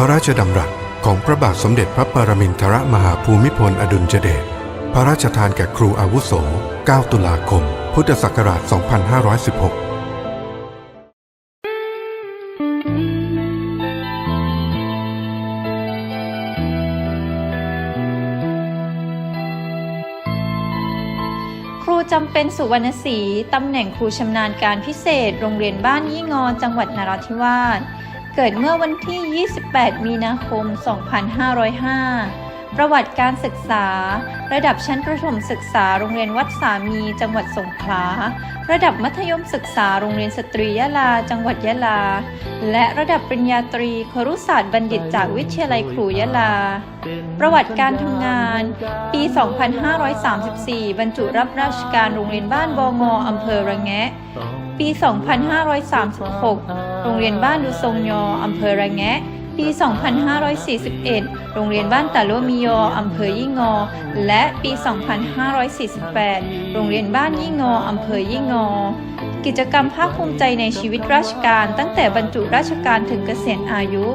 ระราชดำรัสของพระบาทสมเด็จพระปรมินทรมหาภูมิพลอดุลยเดช พระราชทานแก่ครูอาวุโส 9 ตุลาคม พุทธศักราช 2516ครูจำเป็นสุวรรณศรีตำแหน่งครูชำนาญการพิเศษ โรงเรียนบ้านยี่งอ จังหวัดนราธิวาส เกิดเมื่อวันที่ 28 มีนาคม 2505 ประวัติการศึกษา ระดับชั้นประถมศึกษาโรงเรียนวัดสามี จังหวัดสงขลา ระดับมัธยมศึกษาโรงเรียนสตรียะลา จังหวัดยะลา และระดับปริญญาตรีครุศาสตร์บัณฑิตจากวิทยาลัยครูยะลา ประวัติการทำงาน ปี 2534 บรรจุรับราชการโรงเรียนบ้านบงอำเภอระแงะ ปี 2536 โรงเรียนบ้านดูทรงยอ อำเภอระแงะ ปี 2541 โรงเรียนบ้านตะโลมิยอ อำเภอยี่งอ และปี 2548 โรงเรียนบ้านยี่งอ อำเภอยี่งอ กิจกรรมภาคภูมิใจในชีวิตราชการ ตั้งแต่บรรจุราชการถึงเกษียณอายุ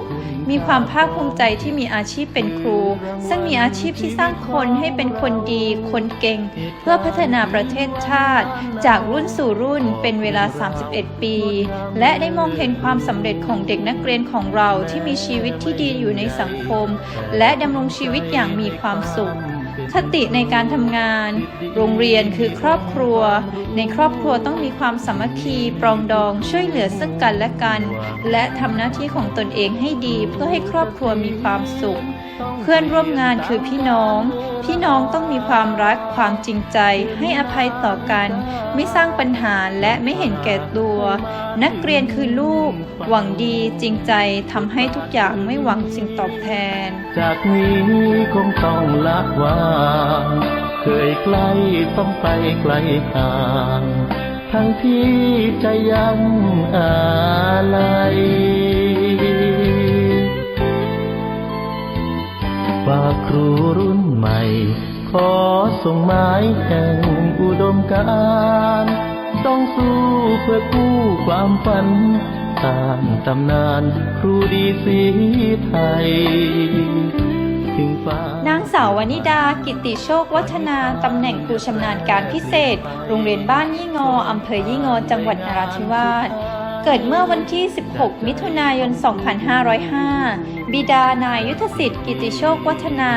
มีความภาคภูมิใจที่มีอาชีพเป็นครู ซึ่งมีอาชีพที่สร้างคนให้เป็นคนดี คนเก่ง เพื่อพัฒนาประเทศชาติ จากรุ่นสู่รุ่นเป็นเวลา 31 ปี และได้มองเห็นความสำเร็จของเด็กนักเรียนของเราที่มีชีวิตที่ดีอยู่ในสังคม และดำรงชีวิตอย่างมีความสุข คติในการทำงาน โรงเรียนคือครอบครัว ในครอบครัวต้องมีความสามัคคีปรองดองช่วยเหลือซึ่งกันและกัน และทำหน้าที่ของตนเองให้ดีเพื่อให้ครอบครัวมีความสุข พื่อนร่วมงานคือพี่น้อง พี่น้องต้องมีความรักความจริงใจ ให้อภัยต่อกัน ไม่สร้างปัญหาและไม่เห็นแก่ตัว นักเรียนคือลูก หวังดีจริงใจทำให้ทุกอย่างไม่หวังสิ่งตอบแทน จากนี้คงต้องละวางเคยใกล้ต้องไปไกลห่าง ทั้งที่ใจยังอะไร ส่งไม้แห่งอุดมการต้องสู้เพื่อกู้ความฝันสร้างตำนานครูดีสีไทยถึงฟ้านางสาววนิดา กิติโชควัฒนา ตำแหน่งครูชำนาญการพิเศษ โรงเรียนบ้านยี่งอ อำเภอยี่งอ จังหวัดนราธิวาส เกิดเมื่อวันที่ 16 มิถุนายน 2505 บิดานายยุทธสิทธิ์กิติโชควัฒนา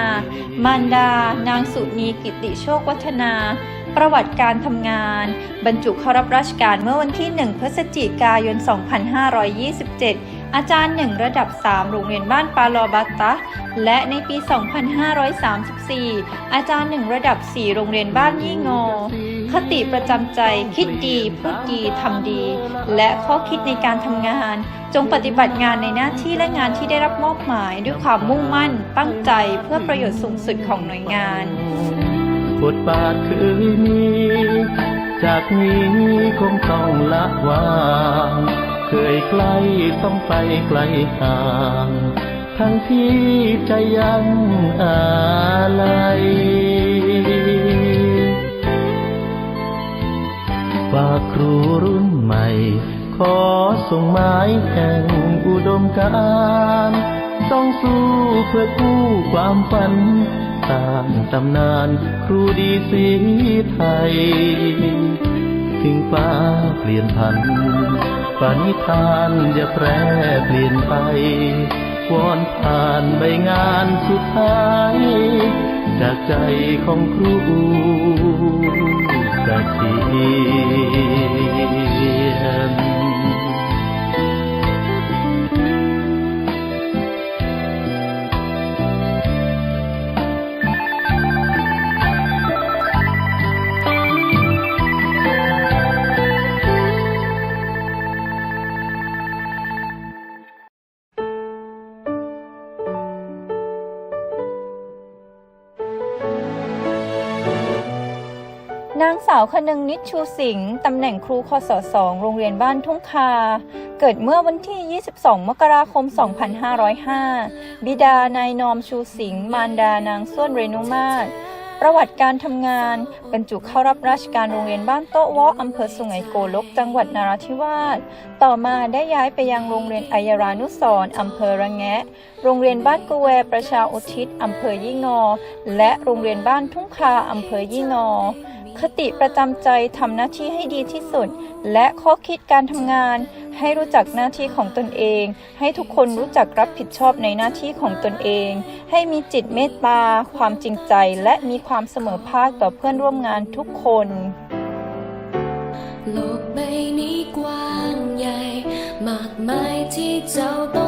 มารดา นางสุนีกิติโชควัฒนา ประวัติการทำงาน บรรจุเข้ารับราชการเมื่อวันที่ 1 พฤศจิกายน 2527 อาจารย์หนึ่งระดับ 3 โรงเรียนบ้านปาลอบัตตะ และในปี 2534 อาจารย์หนึ่งระดับ 4 โรงเรียนบ้านยี่งอ คติประจำใจคิดดี พูดดีทำดี และข้อคิดในการทำงาน จงปฏิบัติงานในหน้าที่และงานที่ได้รับมอบหมาย ด้วยความมุ่งมั่น ตั้งใจเพื่อประโยชน์สูงสุดของหน่วยงานบทบาทเคยมีจากนี้คงต้องละวางเคยใกล้ต้องไปไกลห่างทั้งที่ใจยังอะไรากครูรุ่นใหม่ ขอส่งไม้แห่งอุดมการต้องสู้เพื่อกู้ความฝันสร้างตำนานครูดีสีไทย ถึงฟ้าเปลี่ยนพันปณิธานอย่าแปรเปลี่ยนไปวอนผ่านใบงานสุดท้าย จากใจของครู กะ นางสาวคนึงนิชูสิงห์ตำแหน่งครูคศ2โรงเรียนบ้านทุ่งคา เกิดเมื่อวันที่ 22 มกราคม 2505 บิดานายนอมชูสิงห์มารดานางส้วนเรนุมาศประวัติการทำงานบรรจุเข้ารับราชการโรงเรียนบ้านโต๊ะวออำเภอสุไหงโกลก จังหวัดนราธิวาส ต่อมาได้ย้ายไปยังโรงเรียนอัยรานุสรอำเภอระแงะ โรงเรียนบ้านกุแวประชาอุทิศอำเภอยี่งอ และโรงเรียนบ้านทุ่งคาอำเภอยี่งอ คติประจำใจทำหน้าที่ให้ดีที่สุด และข้อคิดการทำงาน ให้รู้จักหน้าที่ของตนเอง ให้ทุกคนรู้จักรับผิดชอบในหน้าที่ของตนเอง ให้มีจิตเมตตา ความจริงใจ และมีความเสมอภาคต่อเพื่อนร่วมงานทุกคน โลกใบนี้กว้างใหญ่ มากมายที่เจ้าต้อง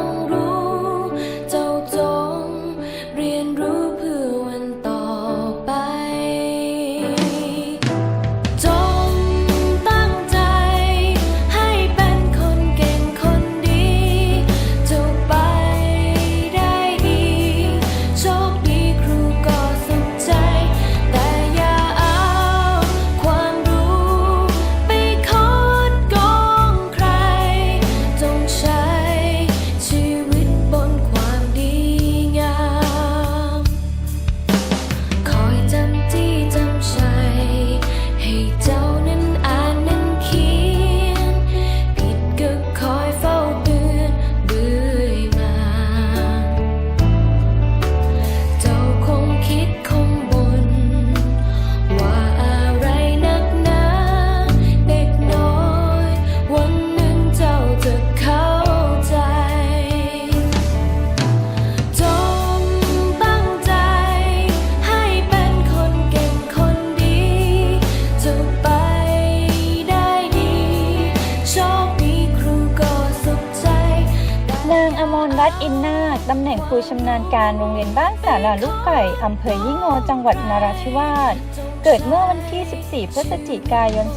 นาญการโรงเรียนบ้านสาราลูกไก่อำเภอยี่งอจังหวัดนราธิวาส เกิดเมื่อวันที่ 14 พฤศจิกายน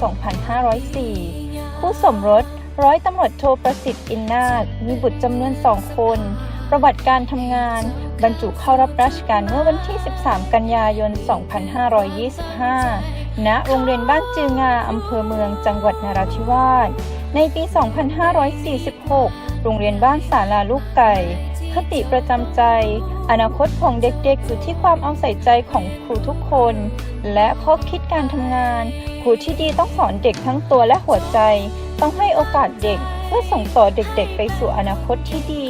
2504 ผู้สมรสร้อยตำรวจโทประสิทธิ์อินนาค มีบุตรจำนวนสองคน ประวัติการทำงาน บรรจุเข้ารับราชการเมื่อวันที่ 13 กันยายน 2525 ณ โรงเรียนบ้านจืองาอำเภอเมืองจังหวัดนราธิวาส ในปี 2546 โรงเรียนบ้านสาราลูกไก่ คติประจำใจ อนาคตของเด็กๆอยู่ที่ความเอาใส่ใจของครูทุกคน และข้อคิดการทำงาน ครูที่ดีต้องสอนเด็กทั้งตัวและหัวใจ ต้องให้โอกาสเด็กเพื่อส่งต่อเด็กๆ ไปสู่อนาคตที่ดี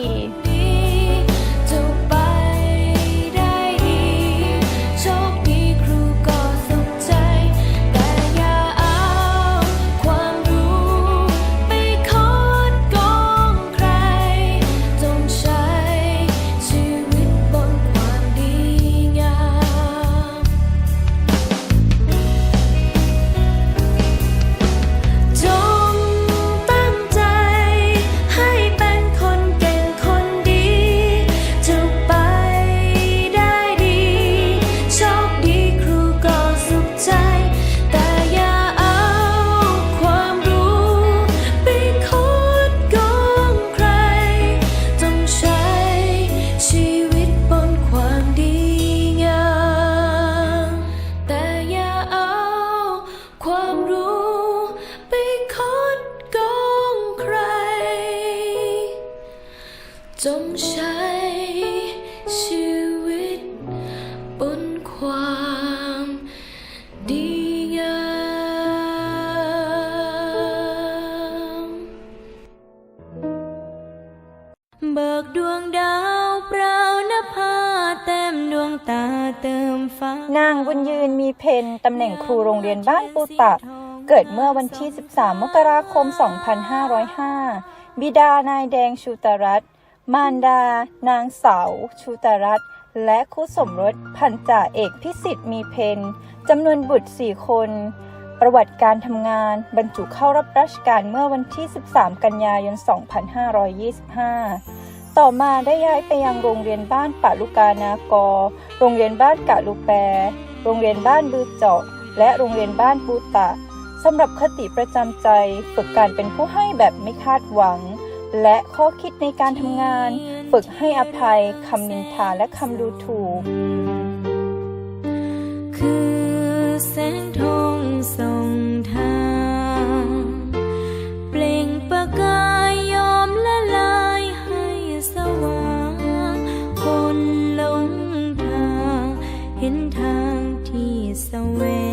เบิกดวงดาวเปล่านภาเต็มดวงตาเติมฟ้านางบุญยืนมีเพนตำแหน่งครูโรงเรียนบ้านปูตะ เกิดเมื่อวันที่ 13 มกราคม 2505 บิดานายแดงชูตรัตน์มารดา นางสาวชูตรัตน์และคู่สมรสพันจ่าเอกพิสิทธิ์มีเพนจำนวนบุตร 4 คน ประวัติการทำงานบรรจุเข้ารับราชการเมื่อวันที่ 13 กันยายน 2525 ต่อมาได้ย้ายไปยังโรงเรียนบ้านปะลุกานากอ โรงเรียนบ้านกะลูแป โรงเรียนบ้านบือเจาะ และโรงเรียนบ้านปูตะสำหรับคติประจำใจฝึกการเป็นผู้ให้แบบไม่คาดหวัง และข้อคิดในการทำงาน ฝึกให้อภัยคำนินทาและคำดูถูก คือแสงทองส่อง นทางที่แสวง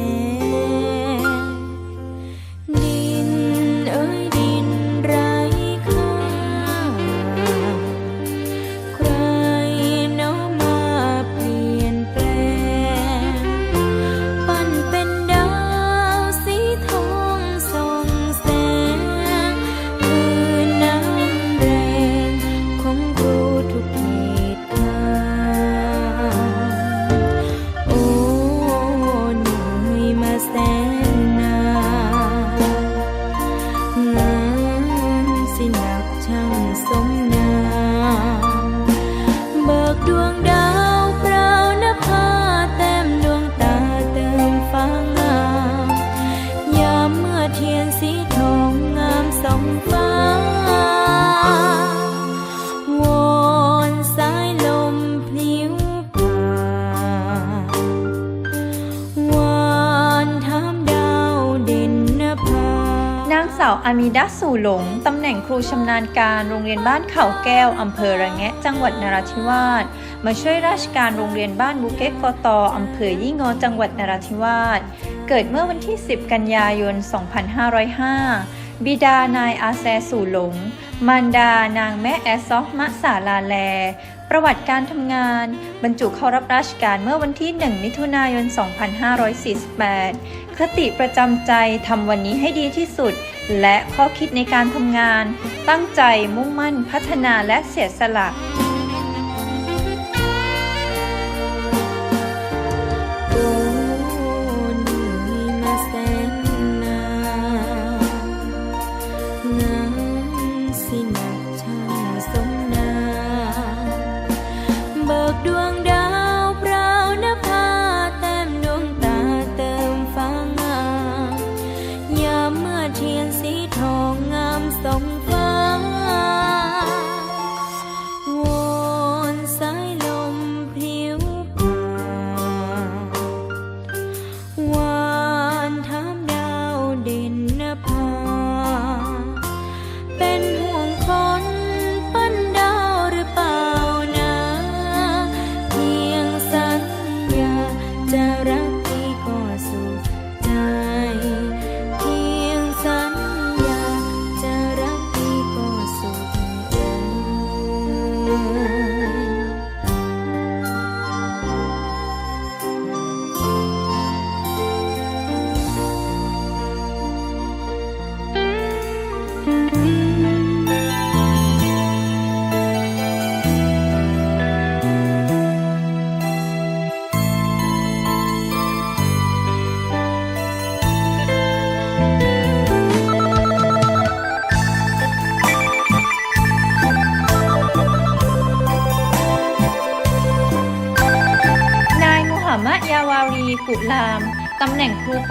ดาสู่หลง ตำแหน่งครูชำนาญการโรงเรียนบ้านเขาแก้ว อำเภอระแงะ จังหวัดนราธิวาส มาช่วยราชการโรงเรียนบ้านบุเกตกตอำเภอยี่งอจังหวัดนราธิวาส เกิดเมื่อวันที่ 10 กันยายน 2505 บิดานายอาแซสู่หลง มารดานางแม่แอซอฟมะสาลาแล ประวัติการทำงาน บรรจุเข้ารับราชการเมื่อวันที่ 1 มิถุนายน 2548 คติประจำใจทำวันนี้ให้ดีที่สุด และข้อคิดในการทำงาน ตั้งใจมุ่งมั่นพัฒนาและเสียสละ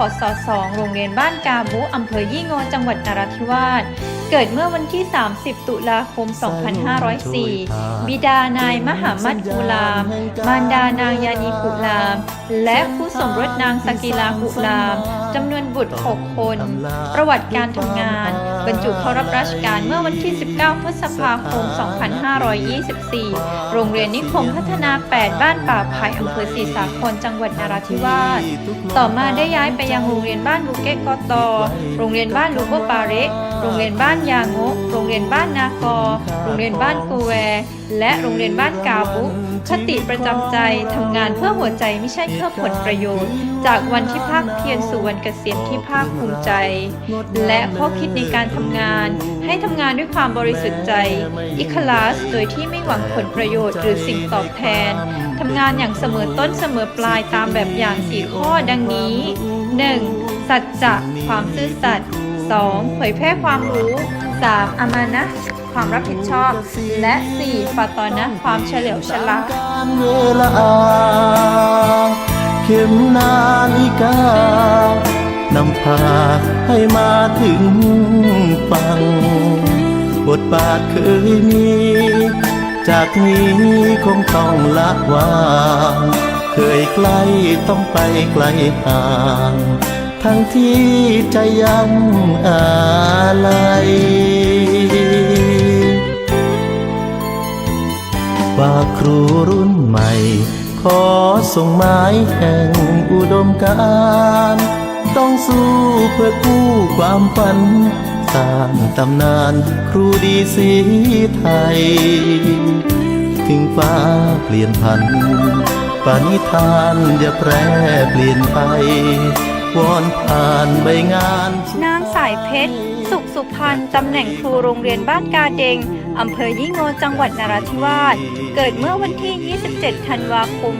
สอสองโรงเรียนบ้านกาบุอำเภอยี่งอจังหวัดนราธิวาส เกิดเมื่อวันที่ 30 ตุลาคม 2504 บิดานายมหามัดกุลาม มารดานางยานีกุลาม และคู่สมรสนางสกิลากุลาม จำนวนบุตร 6 คน ประวัติการทำงาน บรรจุเข้ารับราชการเมื่อวันที่ 19 พฤษภาคม 2524 โรงเรียนนิคมพัฒนา 8 บ้านป่าไผ่อำเภอศรีสาครจังหวัดนราธิวาส ต่อมาได้ย้ายไปยังโรงเรียนบ้านบุเกตกอตอโรงเรียนบ้านลูโบปาเระ โรงเรียนบ้านยางโงโรงเรียนบ้านนากอ โรงเรียนบ้านกูแว และโรงเรียนบ้านกาบุคติประจำใจทำงานเพื่อหัวใจไม่ใช่เพื่อผลประโยชน์ จากวันที่ภาคเพียรสู่วันเกษียณที่ภาคภูมิใจ และข้อคิดในการทำงาน ให้ทำงานด้วยความบริสุทธิ์ใจ อิคลาสโดยที่ไม่หวังผลประโยชน์หรือสิ่งตอบแทนทำงานอย่างเสมอต้นเสมอปลายตามแบบอย่าง4ข้อดังนี้ 1. สัจจะความซื่อสัตย์ 2. เผยแพร่ความรู้ 3. อามานะ ความรับผิดชอบ และ 4. ฟาตอนะ ความเฉลียวฉลาดเวลาเข็มนาฬิกานำพาให้มาถึงฟัง บทบาทเคยมี จากนี้คงต้องละวาง เคยใกล้ต้องไปไกลห่าง ทั้งที่ใจยังอะไรฝากครูรุ่นใหม่ ขอส่งไม้แห่งอุดมการต้องสู้เพื่อกู้ความฝันสร้างตำนานครูดีสีไทย ถึงฟ้าเปลี่ยนพันปานิทานอย่าแปรเปลี่ยนไป วอนผ่านใบงาน นางสายเพชร สุขสุพรรณตำแหน่งครูโรงเรียนบ้านกาเดงอำเภอยี่งโงจังหวัดนราธิวาส เกิดเมื่อวันที่ 27 ธันวาคม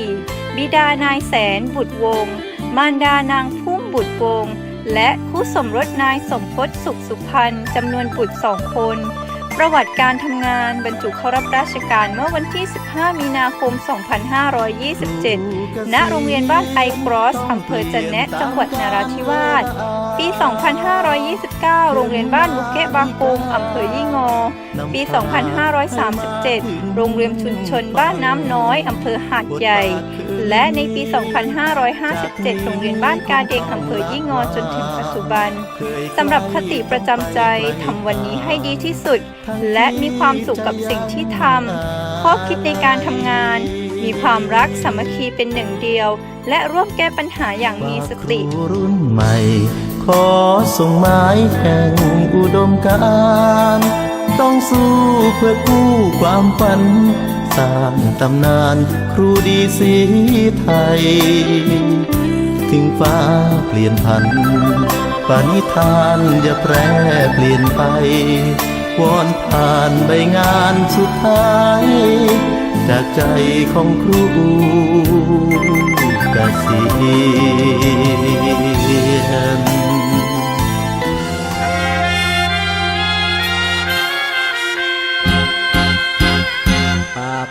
2504 บิดานายแสนบุตรวงศ์มารดานางพุ่มบุตรวงศ์และคู่สมรสนายสมพศสุขสุพรรณจำนวนบุตรสองคน ประวัติการทำงานบรรจุเข้ารับราชการเมื่อวันที่ 15 มีนาคม 2527 ณ โรงเรียนบ้านไอกรอสอำเภอจันแนะ จังหวัดนราธิวาส ปี 2529 โรงเรียนบ้านบุเกะบางปุงอำเภอยี่งอ ปี 2537 โรงเรียนชุมชนบ้านน้ำน้อยอำเภอหาดใหญ่ และในปี 2557 โรงเรียนบ้านกาเดงอำเภอยี่งอจนถึงปัจจุบันสำหรับคติประจำใจทำวันนี้ให้ดีที่สุด และมีความสุขกับสิ่งที่ทำข้อคิดในการทำงาน มีความรักสามัคคีเป็นหนึ่งเดียว และร่วมแก้ปัญหาอย่างมีสติรุ่นใหม่ ขอส่งไม้แห่งอุดมการ ต้องสู้เพื่อกู้ความฝัน สร้างตำนานครูดีสีไทย ถึงฟ้าเปลี่ยนพันปานิทานอย่าแปรเปลี่ยนไปวอนผ่านใบงานสุดท้าย จากใจของครูเกษียณ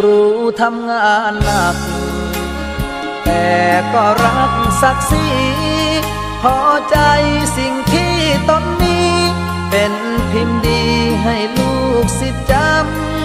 รู้ทำงานหนัก แต่ก็รักศักดิ์ศรีพอใจสิ่งที่ตนมี เป็นพิมพ์ดีให้ลูกสิจำ